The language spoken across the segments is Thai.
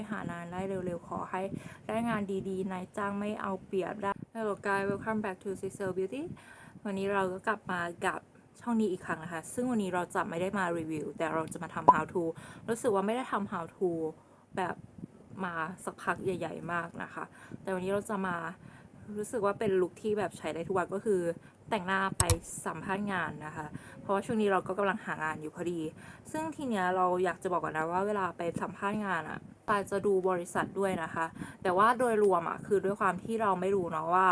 ให้หานานได้เร็วๆ ขอให้ได้งานดีๆนายจ้างไม่เอาเปรียบได้ Hello guys welcome back to Cecil Beauty วันนี้เราก็กลับมากับช่องนี้อีกครั้งนะคะ ซึ่งวันนี้เราจะไม่ได้มารีวิว แต่เราจะมาทำ how to รู้สึกว่าไม่ได้ทำ how to แบบมาสักพักใหญ่ ๆ มากนะคะ แต่วันนี้เราจะมารู้สึกว่าเป็นลุคที่แบบใช้ได้ทุกวันก็คือแต่งหน้าไปสัมภาษณ์งานนะคะ เพราะว่าช่วงนี้เราก็กำลังหางานอยู่พอดี ซึ่งทีเนี้ยเราอยากจะบอกก่อนนะว่าเวลาไปสัมภาษณ์งานอะ ปายจะดูบริษัทด้วยนะคะ แต่ว่าโดยรวมอะคือด้วยความที่เราไม่รู้เนาะว่า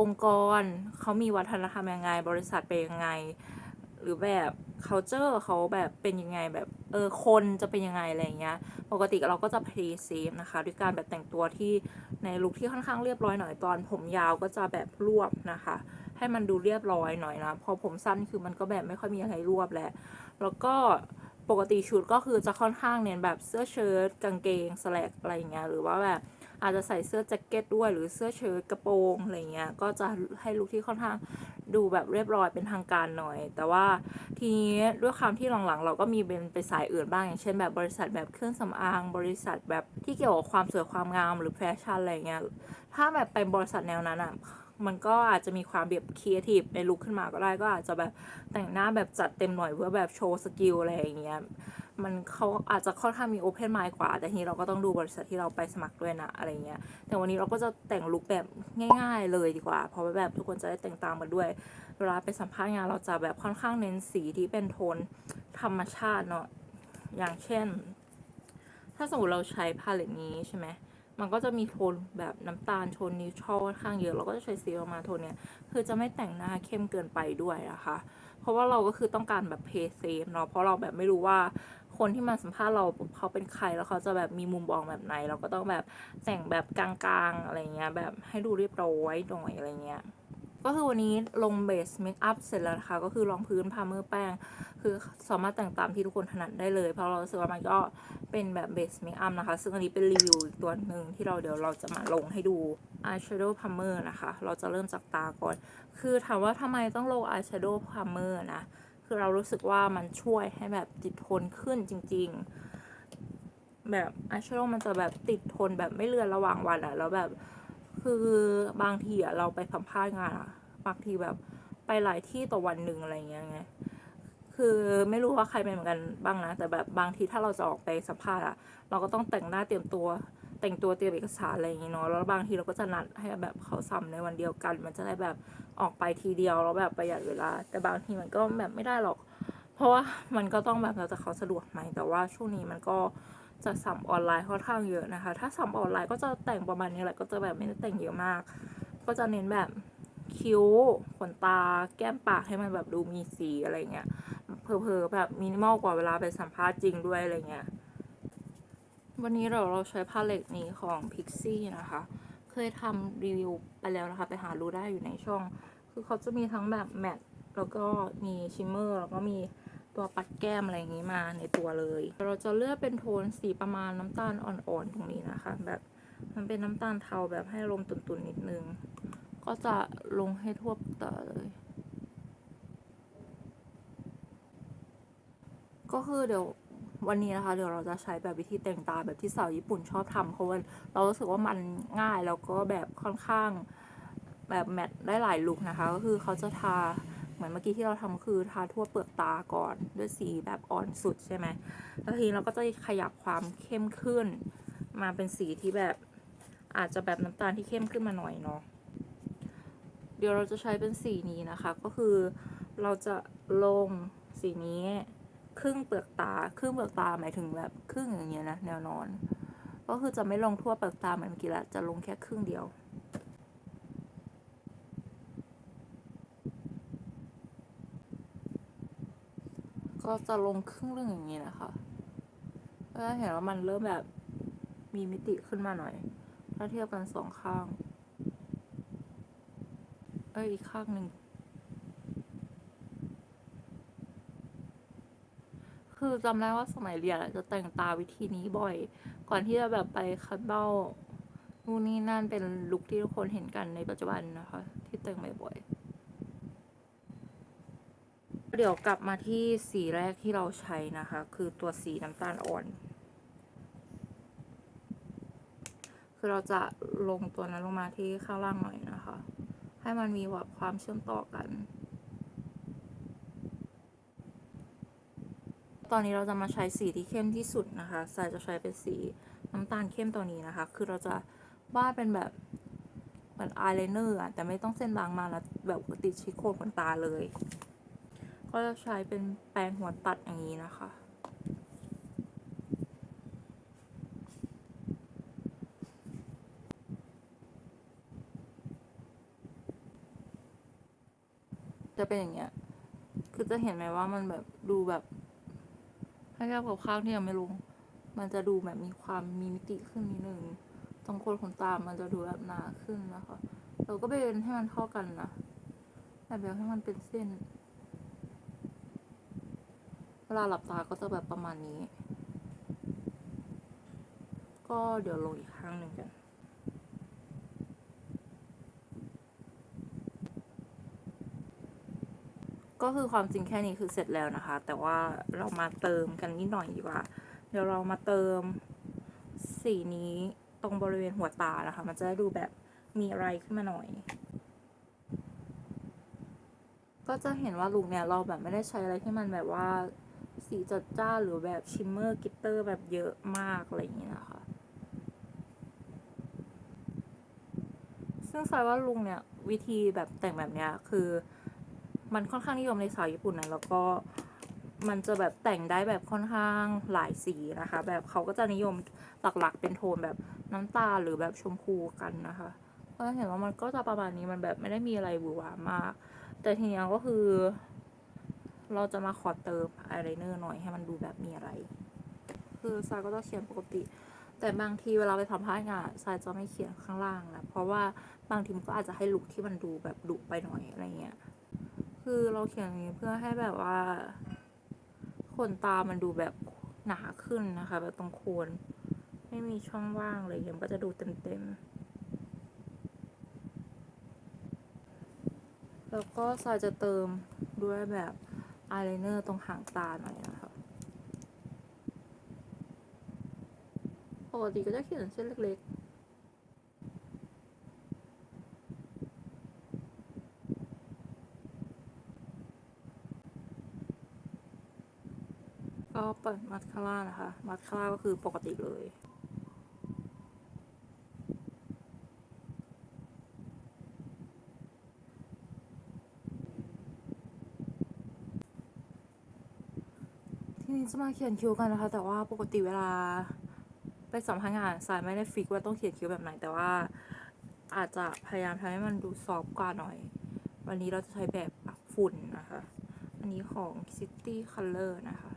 องค์กรเขามีวัฒนธรรมยังไง บริษัทเป็นยังไง หรือแบบ culture เขาแบบเป็นยังไงแบบเออคนจะเป็นยังไงอะไรเงี้ย ปกติเราก็จะ play safe นะคะ ด้วยการแบบแต่งตัวที่ในลุคที่ค่อนข้างเรียบร้อยหน่อยตอนผมยาวก็จะแบบรวบนะคะ ให้มันดูเรียบร้อยหน่อยนะ พอผมสั้นคือมันก็แบบไม่ค่อยมีอะไรรวบแหละ แล้วก็ ปกติชุดก็คือจะค่อนข้างเน้นแบบเสื้อเชิ้ตกางเกงสแลกอะไรอย่างเงี้ยหรือว่าแบบอาจจะใส่เสื้อแจ็คเก็ตด้วยหรือเสื้อเชิ้ตกระโปรงอะไรเงี้ยก็จะให้ลุคที่ค่อนข้างดูแบบเรียบร้อยเป็นทางการหน่อย แต่ว่าทีนี้ด้วยความที่หลังๆ เราก็มีเป็นไปสายอื่นบ้างอย่างเช่น แบบบริษัทแบบเครื่องสำอาง บริษัทแบบที่เกี่ยวกับความสวยความงามหรือแฟชั่นอะไรเงี้ยถ้าแบบเป็นบริษัทแนวนั้นอะ มันก็อาจจะมีความแบบครีเอทีฟในลุคขึ้นมาก็ได้ก็อาจจะแบบแต่งหน้าแบบจัดเต็มหน่อยเพื่อแบบโชว์สกิลอะไรอย่างเงี้ยมันเขาอาจจะค่อนข้างมีโอเพนไมล์กว่า แต่ทีนี้เราก็ต้องดูบริษัทที่เราไปสมัครด้วยนะอะไรเงี้ยแต่วันนี้เราก็จะแต่งลุคแบบง่าย ๆ เลยดีกว่า เพราะแบบทุกคนจะได้แต่งตามมาด้วย เวลาไปสัมภาษณ์งานเราจะแบบค่อนข้างเน้นสีที่เป็นโทนธรรมชาติเนาะอย่างเช่น ถ้าสมมติเราใช้พาเลตนี้ใช่ไหม มันก็จะมีโทนแบบน้ำตาลโทนนิวทรัลค่อนข้างเยอะ เราก็จะใช้สีประมาณโทนเนี้ยคือจะไม่แต่งหน้าเข้มเกินไปด้วยนะคะ เพราะว่าเราก็คือต้องการแบบเพย์เซฟเนาะ เพราะเราแบบไม่รู้ว่าคนที่มาสัมภาษณ์เราเขาเป็นใครแล้วเขาจะแบบมีมุมมองแบบไหน เราก็ต้องแบบแต่งแบบกลางๆอะไรเงี้ยแบบให้ดูเรียบร้อยหน่อยอะไรเงี้ย ก็คือวันนี้ลงเบสเมคอัพเสร็จแล้วนะคะ ก็คือรองพื้นพาเมอร์แป้ง คือสามารถแต่งตามที่ทุกคนถนัดได้เลย เพราะเราสึกว่ามันก็เป็นแบบเบสเมคอัพนะคะ ซึ่งอันนี้เป็นรีวิวอีกตัวหนึ่งที่เราเดี๋ยวเราจะมาลงให้ดู eyeshadow primer นะคะ เราจะเริ่มจากตาก่อน คือถามว่าทำไมต้องลง eyeshadow primer นะ คือเรารู้สึกว่ามันช่วยให้แบบติดทนขึ้นจริง ๆแบบ eyeshadow มันจะแบบติดทนแบบไม่เลือนระหว่างวันอะแล้วแบบ คือบางทีอะเราไปสัมภาษณ์งานอะ บางทีแบบไปหลายที่ต่อวันหนึ่งอะไรเงี้ยไงคือไม่รู้ว่าใครเป็นเหมือนกันบ้างนะ แต่แบบบางทีถ้าเราจะออกไปสัมภาษณ์อะเราก็ต้องแต่งหน้าเตรียมตัว แต่งตัวเตรียมเอกสารอะไรอย่างงี้เนาะแล้วบางทีเราก็จะนัดให้แบบเขาซ้ำในวันเดียวกัน มันจะได้แบบออกไปทีเดียวแล้วแบบประหยัดเวลา แต่บางทีมันก็แบบไม่ได้หรอก เพราะว่ามันก็ต้องแบบเราจะเขาสะดวกไหมแต่ว่าช่วงนี้มันก็จะสัมออนไลน์ค่อนข้างเยอะนะคะ ถ้าสัมออนไลน์ก็จะแต่งประมาณนี้แหละก็จะแบบไม่ได้แต่งเยอะมาก ก็จะเน้นแบบ คิ้ว ขนตา แก้มปากให้มันแบบดูมีสีอะไรเงี้ย เพอเพอๆแบบมินิมอลกว่าเวลาไปสัมภาษณ์จริงด้วยอะไรเงี้ย วันนี้เราเราใช้พาเลตนี้ของ Pixie นะคะ เคยทำรีวิวไปแล้วนะคะ ไปหาดูได้อยู่ในช่อง คือเขาจะมีทั้งแบบแมตต์แล้วก็มีชิมเมอร์แล้วก็มีตัวปัดแก้มอะไรอย่างนี้มาในตัวเลย เราจะเลือกเป็นโทนสีประมาณน้ำตาลอ่อนๆตรงนี้นะคะ แบบมันเป็นน้ำตาลเทาแบบให้ลมตุ่นๆนิดนึง ก็จะลงให้ทั่วตาเลย ก็คือเดี๋ยววันนี้นะคะ เดี๋ยวเราจะใช้แบบวิธีแต่งตาแบบที่สาวญี่ปุ่นชอบทำเพราะว่าเรารู้สึกว่ามันง่ายแล้วก็แบบค่อนข้างแบบแมทได้หลายลุคนะคะ ก็คือเขาจะทาเหมือนเมื่อกี้ที่เราทำคือทาทั่วเปลือกตาก่อนด้วยสีแบบอ่อนสุดใช่ไหมแล้วทีนี้เราก็จะขยับความเข้มขึ้น มาเป็นสีที่แบบอาจจะแบบน้ำตาลที่เข้มขึ้นมาหน่อยเนาะ เดี๋ยวเราจะใช้เป็นสีนี้นะคะ ก็คือเราจะลงสีนี้ ครึ่งเปลือกตา ครึ่งเปลือกตาหมายถึงแบบครึ่งอย่างเงี้ยนะแนวนอน ก็คือจะไม่ลงทั่วเปลือกตาเหมือนเมื่อกี้ละจะลงแค่ครึ่งเดียวก็จะลงครึ่งเรื่องอย่างนี้นะคะก็จะเห็นว่ามันเริ่มแบบมีมิติขึ้นมาหน่อย ถ้าเทียบกันสองข้าง เอ้ยอีกข้างหนึ่ง คือจำได้ว่าสมัยเรียนจะแต่งตาวิธีนี้บ่อย ก่อนที่จะแบบไปคัดเบ้านู่นนี่นั่นเป็นลุคที่ทุกคนเห็นกันในปัจจุบันนะคะ ที่แต่งบ่อยๆเดี๋ยวกลับมาที่สีแรกที่เราใช้นะคะ คือตัวสีน้ำตาลอ่อน คือเราจะลงตัวนั้นลงมาที่ข้างล่างหน่อยนะคะ ให้มันมีแบบความเชื่อมต่อกัน ตอนนี้เราจะมาใช้สีที่เข้มที่สุดนะคะสายจะใช้เป็นสีน้ำตาลเข้มตัวนี้นะคะ คือเราจะวาดเป็นแบบเหมือนอายไลเนอร์อะแต่ไม่ต้องเส้นบางมาแล้วแบบติดชิโคนขนตาเลย ก็จะใช้เป็นแปรงหัวตัดอย่างนี้นะคะ จะเป็นอย่างเงี้ย คือจะเห็นไหมว่ามันแบบดูแบบถ้าเทียบกับข้างที่ยังไม่ลงมันจะดูแบบมีความมีมิติขึ้นนิดนึงตรงโคนขนตา มันจะดูแบบหนาขึ้นนะคะ เราก็เบนให้มันเท่ากันนะแบบแบบให้มันเป็นเส้น เวลาหลับตาก็จะแบบประมาณนี้ ก็เดี๋ยวลงอีกครั้งหนึ่งกัน ก็คือความจริงแค่นี้คือเสร็จแล้วนะคะ แต่ว่าเรามาเติมกันนิดหน่อยดีกว่า เดี๋ยวเรามาเติมสีนี้ตรงบริเวณหัวตานะคะ มันจะได้ดูแบบมีอะไรขึ้นมาหน่อย ก็จะเห็นว่าลุคเนี่ยเราแบบไม่ได้ใช้อะไรที่มันแบบว่าสีจัดจ้าหรือแบบชิมเมอร์กิตเตอร์แบบเยอะมากอะไรอย่างนี้นะคะ ซึ่งสายว่าลุงเนี่ยวิธีแบบแต่งแบบเนี้ยคือ มันค่อนข้างนิยมในสาวญี่ปุ่นนะแล้วก็มันจะแบบแต่งได้แบบค่อนข้างหลายสีนะคะ แบบเขาก็จะนิยมหลักๆเป็นโทนแบบน้ำตาลหรือแบบชมพูกันนะคะก็เห็นว่ามันก็จะประมาณนี้มันแบบไม่ได้มีอะไรหวือหวามาก แต่ทีนี้ก็คือ เราจะมาขอเติมอายไลเนอร์หน่อยให้มันดูแบบมีอะไร คือซายก็จะเขียนปกติ แต่บางทีเวลาไปทำพายงานทรายจะไม่เขียนข้างล่างนะเพราะว่าบางทีมันก็อาจจะให้ลุกที่มันดูแบบดุไปหน่อยอะไรเงี้ย คือเราเขียนอย่างนี้เพื่อให้แบบว่า ขนตามันดูแบบหนาขึ้นนะคะ แบบตรงโคนไม่มีช่องว่างเลยมันก็จะดูเต็มๆ แล้วก็ทรายจะเติมด้วยแบบอายไลเนอร์ตรงหางตาหน่อยนะคะปกติก็จะเขียนเส้นเล็กๆ ก็ เปิดมัสคาร่านะคะ มัสคาร่าก็คือปกติเลย ทีนี้จะมาเขียนคิ้วกันนะคะ แต่ว่าปกติเวลาไปสัมภาษณ์งานสายไม่ได้ฟิกว่าต้องเขียนคิ้วแบบไหน แต่ว่าอาจจะพยายามทำให้มันดูซอฟกว่าหน่อย วันนี้เราจะใช้แบบฝุ่นนะคะ อันนี้ของ City Color นะคะ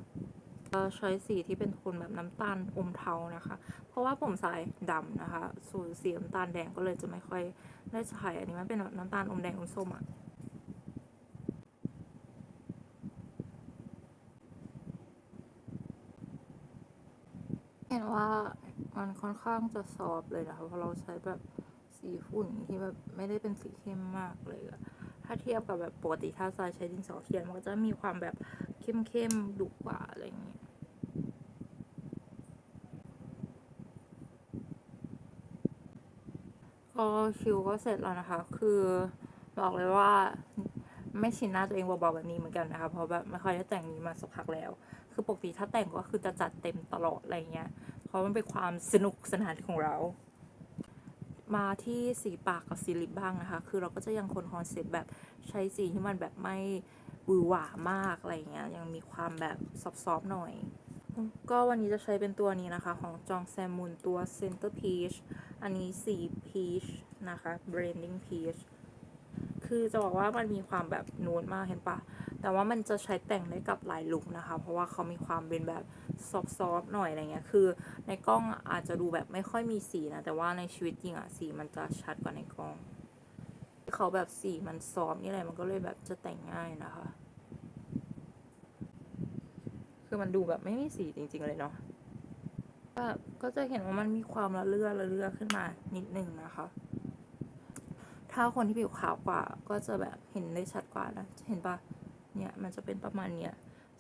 ใช้สีที่เป็นโทนแบบน้ำตาลอมเทานะคะ เพราะว่าผมสายดำนะคะ ส่วนสีน้ำตาลแดงก็เลยจะไม่ค่อยได้ใช้ อันนี้มันเป็นแบบน้ำตาลอมแดงอมส้มอะเห็นว่ามันค่อนข้างจะซอฟเลยนะคะเพราะเราใช้แบบสีฝุ่นที่แบบไม่ได้เป็นสีเข้มมากเลยอะถ้าเทียบกับแบบปกติถ้าทรายใช้ดินสอเขียนมันก็จะมีความแบบ เข้มๆดุกว่าอะไรอย่างเงี้ยก็คิวก็เสร็จแล้วนะคะ คือบอกเลยว่าไม่ชินหน้าตัวเองเบาๆแบบนี้เหมือนกันนะคะ เพราะแบบไม่ค่อยได้แต่งนี้มาสักพักแล้ว คือปกติถ้าแต่งก็คือจะจัดเต็มตลอดอะไรเงี้ย เพราะมันเป็นความสนุกสนานของเรา มาที่สีปากกับสีลิปบ้างนะคะ คือเราก็จะยังคงคอนเซ็ปต์แบบใช้สีที่มันแบบไม่ วือหวามากอะไรเงี้ยยังมีความแบบซอฟๆหน่อย ก็วันนี้จะใช้เป็นตัวนี้นะคะ ของจองแซมมุนตัว Center Peach อันนี้สี Peach นะคะ Blending Peach คือจะบอกว่ามันมีความแบบนูนมากเห็นปะ แต่ว่ามันจะใช้แต่งได้กับหลายลุคนะคะ เพราะว่าเขามีความเป็นแบบซอฟๆหน่อยอะไรเงี้ย คือในกล้องอาจจะดูแบบไม่ค่อยมีสีนะ แต่ว่าในชีวิตจริงอะสีมันจะชัดกว่าในกล้อง เขาแบบสีมันซอฟนี่แหละมันก็เลยแบบจะแต่งง่ายนะคะ คือมันดูแบบไม่มีสีจริง ๆ เลยเนาะแบบก็จะเห็นว่ามันมีความละเลือละเลือขึ้นมานิดนึงนะคะ ถ้าคนที่ผิวขาวกว่าก็จะแบบเห็นได้ชัดกว่านะเห็นปะเนี่ยมันจะเป็นประมาณเนี้ย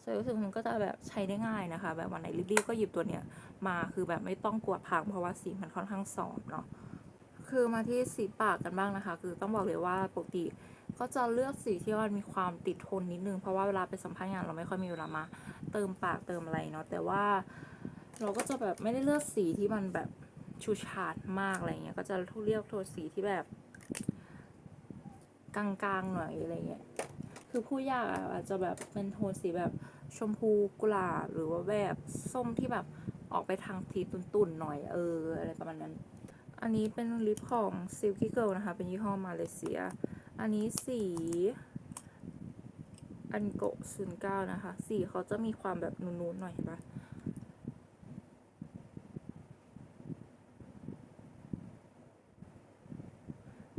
สรู้สึกมันก็จะแบบใช้ได้ง่ายนะคะ แบบวันไหนรีบๆก็หยิบตัวเนี้ยมาคือแบบไม่ต้องกลัวพังเพราะว่าสีมันค่อนข้างซอฟต์เนาะ คือมาที่สีปากกันบ้างนะคะ คือต้องบอกเลยว่าปกติก็จะเลือกสีที่มันมีความติดทนนิดนึง เพราะว่าเวลาไปสัมภาษณ์งานเราไม่ค่อยมีเวลามา เติมปากเติมอะไรเนาะแต่ว่าเราก็จะแบบไม่ได้เลือกสีที่มันแบบชูชาดมากอะไรเงี้ยก็จะเลือกโทนสีที่แบบกลางๆหน่อยอะไรเงี้ยคือผู้ยากอาจจะแบบเป็นโทนสีแบบชมพูกุหลาบหรือว่าแบบส้มที่แบบออกไปทางทีตุ่นๆหน่อยเอออะไรประมาณนั้น อันนี้เป็นลิปของ Silky Girl นะคะ เป็นยี่ห้อมาเลเซีย อันนี้สีอันโกะศูนย์เก้านะคะ สีเขาจะมีความแบบนูนๆหน่อยปะ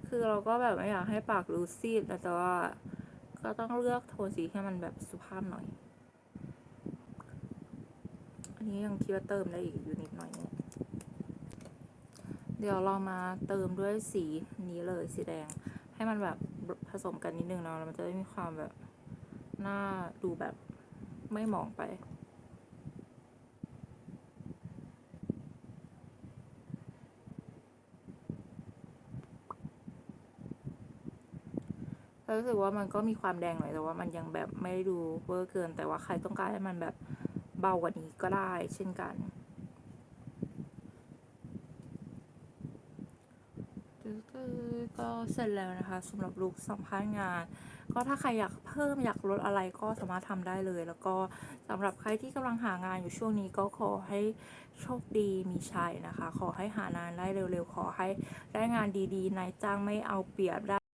คือเราก็แบบไม่อยากให้ปากรูซีดแต่ว่าก็ต้องเลือกโทนสีให้มันแบบสุภาพหน่อย อันนี้ยังคิดว่าเติมได้อีกอยู่นิดหน่อยนึง เดี๋ยวเรามาเติมด้วยสีนี้เลยสีแดง ให้มันแบบผสมกันนิดนึงเนาะแล้วมันจะได้มีความแบบหน้าดูแบบไม่หมองไปรู้สึกว่ามันก็มีความแดงหน่อยแต่ว่ามันยังแบบไม่ได้ดูเวอร์เกิน แต่ว่าใครต้องการให้มันแบบเบากว่านี้ก็ได้เช่นกัน ก็เสร็จแล้วนะคะสำหรับลุคสัมภาษณ์งาน ก็ถ้าใครอยากเพิ่มอยากลดอะไรก็สามารถทำได้เลย แล้วก็สำหรับใครที่กำลังหางานอยู่ช่วงนี้ก็ขอให้โชคดีมีชัยนะคะ ขอให้หางานได้เร็วๆ ขอให้ได้งานดีๆนายจ้างไม่เอาเปรียบได้